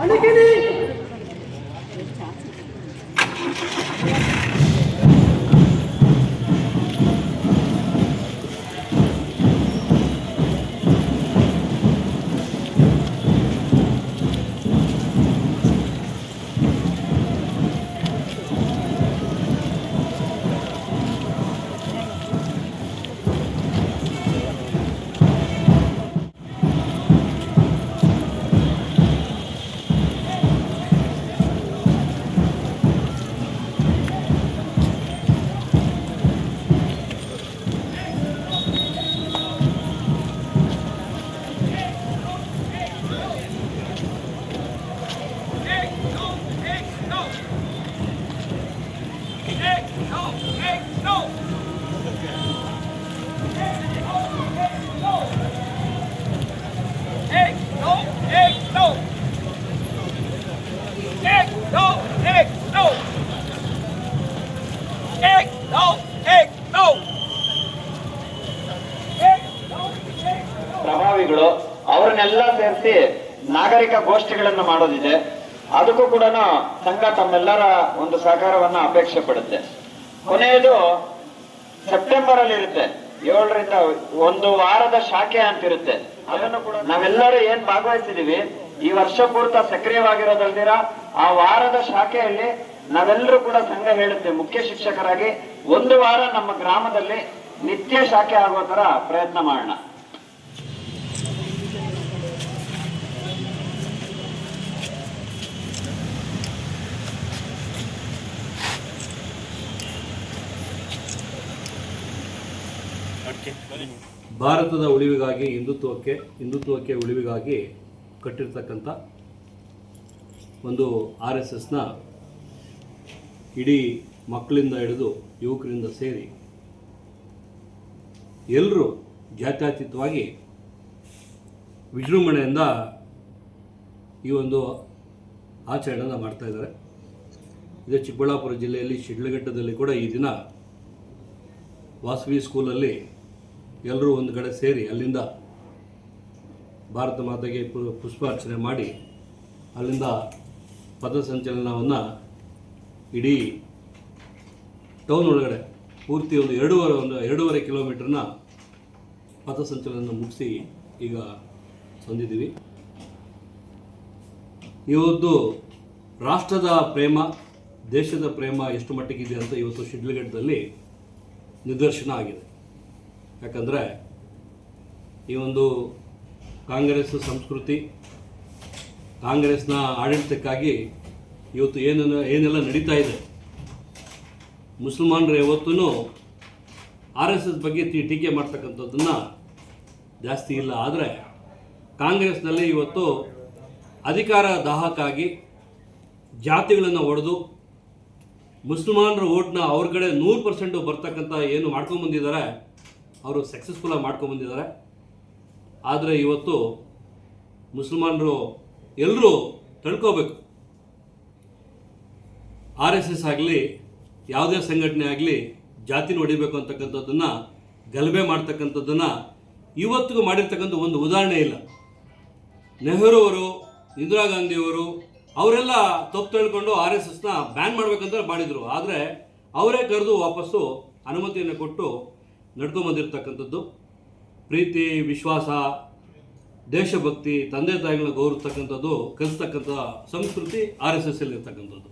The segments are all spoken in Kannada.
অনেকেরই ಪ್ರಭಾವಿಗಳು ಅವ್ರನ್ನೆಲ್ಲ ಸೇರಿಸಿ ನಾಗರಿಕ ಗೋಷ್ಠಿಗಳನ್ನು ಮಾಡೋದಿದೆ. ಅದಕ್ಕೂ ಕೂಡ ಸಂಘ ತಮ್ಮೆಲ್ಲರ ಒಂದು ಸಹಕಾರವನ್ನ ಅಪೇಕ್ಷೆ ಪಡುತ್ತೆ. ಕೊನೆಯದು ಸೆಪ್ಟೆಂಬರ್ ಅಲ್ಲಿ ಇರುತ್ತೆ ಏಳರಿಂದ ಒಂದು ವಾರದ ಶಾಖೆ ಅಂತಿರುತ್ತೆ. ಅದನ್ನು ಕೂಡ ನಾವೆಲ್ಲರೂ ಏನ್ ಭಾಗವಹಿಸಿದೀವಿ ಈ ವರ್ಷ ಪೂರ್ತ ಸಕ್ರಿಯವಾಗಿರೋದಲ್ದಿರ ಆ ವಾರದ ಶಾಖೆಯಲ್ಲಿ ನಾವೆಲ್ಲರೂ ಕೂಡ ಸಂಘ ಹೇಳುತ್ತೆ ಮುಖ್ಯ ಶಿಕ್ಷಕರಾಗಿ ಒಂದು ವಾರ ನಮ್ಮ ಗ್ರಾಮದಲ್ಲಿ ನಿತ್ಯ ಶಾಖೆ ಆಗೋ ತರ ಪ್ರಯತ್ನ ಮಾಡೋಣ. ಭಾರತದ ಉಳಿವಿಗಾಗಿ, ಹಿಂದುತ್ವಕ್ಕೆ ಹಿಂದುತ್ವಕ್ಕೆ ಉಳಿವಿಗಾಗಿ ಕಟ್ಟಿರ್ತಕ್ಕಂಥ ಒಂದು ಆರ್ ಎಸ್ ಎಸ್ನ ಇಡೀ ಮಕ್ಕಳಿಂದ ಹಿಡಿದು ಯುವಕರಿಂದ ಸೇರಿ ಎಲ್ಲರೂ ಜಾತ್ಯತೀತವಾಗಿ ವಿಜೃಂಭಣೆಯಿಂದ ಈ ಒಂದು ಆಚರಣೆಯನ್ನು ಮಾಡ್ತಾ ಇದ್ದಾರೆ. ಇದೇ ಚಿಕ್ಕಬಳ್ಳಾಪುರ ಜಿಲ್ಲೆಯಲ್ಲಿ ಶಿಡ್ಲಘಟ್ಟದಲ್ಲಿ ಕೂಡ ಈ ದಿನ ವಾಸವಿ ಸ್ಕೂಲಲ್ಲಿ ಎಲ್ಲರೂ ಒಂದು ಕಡೆ ಸೇರಿ ಅಲ್ಲಿಂದ ಭಾರತ ಮಾತೆಗೆ ಪುಷ್ಪಾರ್ಚನೆ ಮಾಡಿ ಅಲ್ಲಿಂದ ಪಥಸಂಚಲನವನ್ನು ಇಡೀ ಟೌನ್ ಒಳಗಡೆ ಪೂರ್ತಿ ಒಂದು ಎರಡೂವರೆ ಒಂದು ಎರಡೂವರೆ ಕಿಲೋಮೀಟ್ರನ್ನ ಪಥಸಂಚಲನ ಮುಗಿಸಿ ಈಗ ಬಂದಿದ್ದೀವಿ. ಇವತ್ತು ರಾಷ್ಟ್ರದ ಪ್ರೇಮ, ದೇಶದ ಪ್ರೇಮ ಎಷ್ಟು ಮಟ್ಟಿಗಿದೆ ಅಂತ ಇವತ್ತು ಶಿಡ್ಲಘಟ್ಟದಲ್ಲಿ ನಿದರ್ಶನ ಆಗಿದೆ. ಯಾಕಂದರೆ ಈ ಒಂದು ಕಾಂಗ್ರೆಸ್ ಸಂಸ್ಕೃತಿ, ಕಾಂಗ್ರೆಸ್ನ ಆಡಳಿತಕ್ಕಾಗಿ ಇವತ್ತು ಏನೇನು ಏನೆಲ್ಲ ನಡೀತಾ ಇದೆ. ಮುಸಲ್ಮಾನರು ಯಾವತ್ತೂ ಆರ್ ಎಸ್ ಎಸ್ ಬಗ್ಗೆ ಟೀಕೆ ಮಾಡ್ತಕ್ಕಂಥದ್ದನ್ನು ಜಾಸ್ತಿ ಇಲ್ಲ. ಆದರೆ ಕಾಂಗ್ರೆಸ್ನಲ್ಲಿ ಇವತ್ತು ಅಧಿಕಾರ ದಾಹಕ್ಕಾಗಿ ಜಾತಿಗಳನ್ನು ಒಡೆದು ಮುಸಲ್ಮಾನರ ಓಟ್ನ ಅವ್ರ ಕಡೆ ನೂರು ಪರ್ಸೆಂಟು ಬರ್ತಕ್ಕಂಥ ಏನು ಮಾಡ್ಕೊಂಬಂದಿದ್ದಾರೆ ಅವರು ಸಕ್ಸಸ್ಫುಲ್ಲಾಗಿ ಮಾಡ್ಕೊಂಬಂದಿದ್ದಾರೆ ಆದರೆ ಇವತ್ತು ಮುಸಲ್ಮಾನರು ಎಲ್ಲರೂ ತಳ್ಕೋಬೇಕು ಆರ್ ಎಸ್ ಎಸ್ ಆಗಲಿ, ಯಾವುದೇ ಸಂಘಟನೆ ಆಗಲಿ ಜಾತಿ ಹೊಡಿಬೇಕು ಅಂತಕ್ಕಂಥದ್ದನ್ನು, ಗಲಭೆ ಮಾಡ್ತಕ್ಕಂಥದ್ದನ್ನು ಇವತ್ತಿಗೂ ಮಾಡಿರ್ತಕ್ಕಂಥ ಒಂದು ಉದಾಹರಣೆ ಇಲ್ಲ. ನೆಹರು ಅವರು, ಇಂದಿರಾ ಗಾಂಧಿಯವರು ಅವರೆಲ್ಲ ತಪ್ಪು ತಿಳ್ಕೊಂಡು ಆರ್ ಎಸ್ ಎಸ್ನ ಬ್ಯಾನ್ ಮಾಡಬೇಕಂತ ಮಾಡಿದರು. ಆದರೆ ಅವರೇ ಕರೆದು ವಾಪಸ್ಸು ಅನುಮತಿಯನ್ನು ಕೊಟ್ಟು ನಡ್ಕೊಂಬಂದಿರ್ತಕ್ಕಂಥದ್ದು. ಪ್ರೀತಿ, ವಿಶ್ವಾಸ, ದೇಶಭಕ್ತಿ, ತಂದೆ ತಾಯಿಗಳನ್ನ ಗೌರವಿಸ್ತಕ್ಕಂಥದ್ದು, ಕಲಿಸ್ತಕ್ಕಂಥ ಸಂಸ್ಕೃತಿ ಆರ್ ಎಸ್ ಎಸ್ ಇರ್ತಕ್ಕಂಥದ್ದು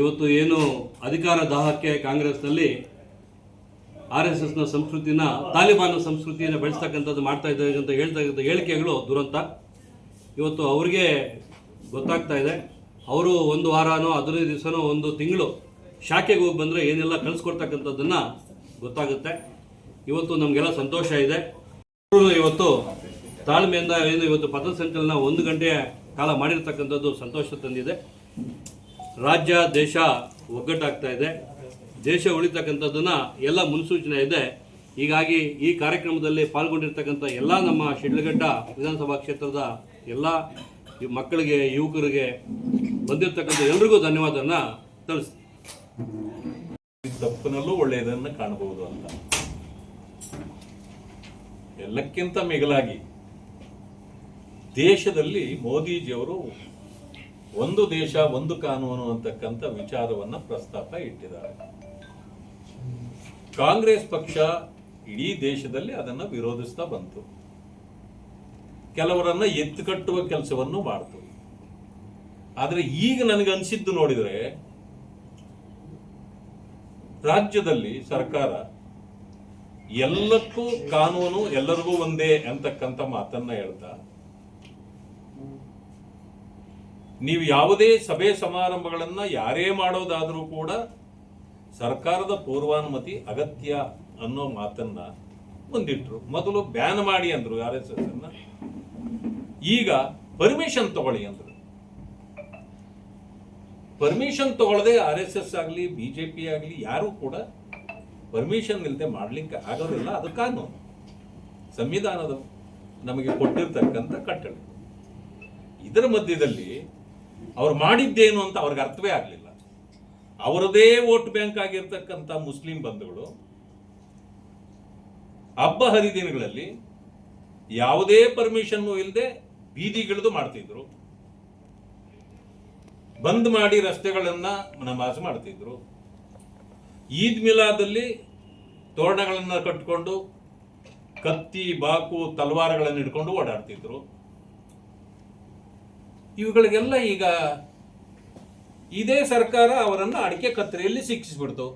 ಇವತ್ತು ಏನು ಅಧಿಕಾರ ದಾಹಕ್ಕೆ ಕಾಂಗ್ರೆಸ್ನಲ್ಲಿ ಆರ್ ಎಸ್ ಎಸ್ನ ಸಂಸ್ಕೃತಿನ ತಾಲಿಬಾನ್ ಸಂಸ್ಕೃತಿಯನ್ನು ಬೆಳೆಸ್ತಕ್ಕಂಥದ್ದು ಮಾಡ್ತಾ ಇದ್ದಾರೆ ಅಂತ ಹೇಳ್ತಕ್ಕಂಥ ಹೇಳಿಕೆಗಳು ದುರಂತ. ಇವತ್ತು ಅವ್ರಿಗೆ ಗೊತ್ತಾಗ್ತಾ ಇದೆ. ಅವರು ಒಂದು ವಾರನೋ, ಹದಿನೈದು ದಿವಸನೋ, ಒಂದು ತಿಂಗಳು ಶಾಖೆಗೆ ಹೋಗಿ ಬಂದರೆ ಏನೆಲ್ಲ ಕಳಿಸ್ಕೊಡ್ತಕ್ಕಂಥದ್ದನ್ನು ಗೊತ್ತಾಗುತ್ತೆ. ಇವತ್ತು ನಮಗೆಲ್ಲ ಸಂತೋಷ ಇದೆ. ಇವತ್ತು ತಾಳ್ಮೆಯಿಂದ ಏನು ಇವತ್ತು ಪಥಸಂಚಲನ ಒಂದು ಗಂಟೆಯ ಕಾಲ ಮಾಡಿರ್ತಕ್ಕಂಥದ್ದು ಸಂತೋಷ ತಂದಿದೆ. ರಾಜ್ಯ, ದೇಶ ಒಗ್ಗಟ್ಟಾಗ್ತಾ ಇದೆ. ದೇಶ ಉಳಿತಕ್ಕಂಥದ್ದನ್ನು ಎಲ್ಲ ಮುನ್ಸೂಚನೆ ಇದೆ. ಹೀಗಾಗಿ ಈ ಕಾರ್ಯಕ್ರಮದಲ್ಲಿ ಪಾಲ್ಗೊಂಡಿರ್ತಕ್ಕಂಥ ಎಲ್ಲ ನಮ್ಮ ಶಿಡ್ಲಘಟ್ಟ ವಿಧಾನಸಭಾ ಕ್ಷೇತ್ರದ ಎಲ್ಲ ಮಕ್ಕಳಿಗೆ, ಯುವಕರಿಗೆ ಬಂದಿರತಕ್ಕಂಥ ಎಲ್ರಿಗೂ ಧನ್ಯವಾದನ ತಿಳಿಸ್ತೀನಿ ತಪ್ಪಿನಲ್ಲೂ ಒಳ್ಳೆಯದನ್ನು ಕಾಣಬಹುದು ಅಂತ. ಎಲ್ಲಕ್ಕಿಂತ ಮಿಗಿಲಾಗಿ ದೇಶದಲ್ಲಿ ಮೋದಿಜಿಯವರು ಒಂದು ದೇಶ, ಒಂದು ಕಾನೂನು ಅಂತಕ್ಕಂಥ ವಿಚಾರವನ್ನ ಪ್ರಸ್ತಾಪ ಇಟ್ಟಿದ್ದಾರೆ. ಕಾಂಗ್ರೆಸ್ ಪಕ್ಷ ಇಡೀ ದೇಶದಲ್ಲಿ ಅದನ್ನ ವಿರೋಧಿಸ್ತಾ ಬಂತು. ಕೆಲವರನ್ನ ಎತ್ತುಕಟ್ಟುವ ಕೆಲಸವನ್ನು ಮಾಡ್ತು. ಆದ್ರೆ ಈಗ ನನಗನ್ಸಿದ್ದು ನೋಡಿದರೆ ನೋಡಿದ್ರೆ ರಾಜ್ಯದಲ್ಲಿ ಸರ್ಕಾರ ಎಲ್ಲಕ್ಕೂ ಕಾನೂನು ಎಲ್ಲರಿಗೂ ಒಂದೇ ಅಂತಕ್ಕಂಥ ಮಾತನ್ನ ಹೇಳ್ತಾ, ನೀವು ಯಾವುದೇ ಸಭೆ ಸಮಾರಂಭಗಳನ್ನ ಯಾರೇ ಮಾಡೋದಾದರೂ ಕೂಡ ಸರ್ಕಾರದ ಪೂರ್ವಾನುಮತಿ ಅಗತ್ಯ ಅನ್ನೋ ಮಾತನ್ನ ಮುಂದಿಟ್ರು. ಮೊದಲು ಬ್ಯಾನ್ ಮಾಡಿ ಅಂದ್ರು ಆರ್ ಈಗ ಪರ್ಮಿಷನ್ ತಗೊಳ್ಳಿ ಅಂದ್ರು. ಪರ್ಮಿಷನ್ ತಗೊಳ್ಳದೆ ಆರ್ ಎಸ್ ಎಸ್ ಆಗಲಿ ಬಿಜೆಪಿ ಆಗಲಿ, ಯಾರು ಕೂಡ ಪರ್ಮಿಷನ್ ಇಲ್ಲದೆ ಮಾಡ್ಲಿಕ್ಕೆ ಆಗೋದಿಲ್ಲ. ಅದು ಕಾನೂನು ಸಂವಿಧಾನದ ನಮಗೆ ಕೊಟ್ಟಿರ್ತಕ್ಕಂಥ ಕಟ್ಟಳೆ ಇದರ ಮಧ್ಯದಲ್ಲಿ ಅವ್ರು ಮಾಡಿದ್ದೇನು ಅಂತ ಅವ್ರಿಗೆ ಅರ್ಥವೇ ಆಗಲಿಲ್ಲ. ಅವರದೇ ವೋಟ್ ಬ್ಯಾಂಕ್ ಆಗಿರ್ತಕ್ಕಂಥ ಮುಸ್ಲಿಂ ಬಂಧುಗಳು ಹಬ್ಬ ಹರಿದಿನಗಳಲ್ಲಿ ಯಾವುದೇ ಪರ್ಮಿಷನ್ನು ಇಲ್ಲದೆ ಬೀದಿಗಿಳಿದು ಮಾಡ್ತಿದ್ರು. ಬಂದ್ ಮಾಡಿ ರಸ್ತೆಗಳನ್ನ ನಮಾಜ್ ಮಾಡ್ತಿದ್ರು. ಈದ್ ಮಿಲಾದಲ್ಲಿ ತೋರಣಗಳನ್ನ ಕಟ್ಕೊಂಡು ಕತ್ತಿ, ಬಾಕು, ತಲವಾರಗಳನ್ನು ಹಿಡ್ಕೊಂಡು ಓಡಾಡ್ತಿದ್ರು. ಇವುಗಳಿಗೆಲ್ಲ ಈಗ ಇದೇ ಸರ್ಕಾರ ಅವರನ್ನು ಅಡಿಕೆ ಕತ್ತರಿಯಲ್ಲಿ ಶಿಕ್ಷಿಸ್ಬಿಡ್ತು.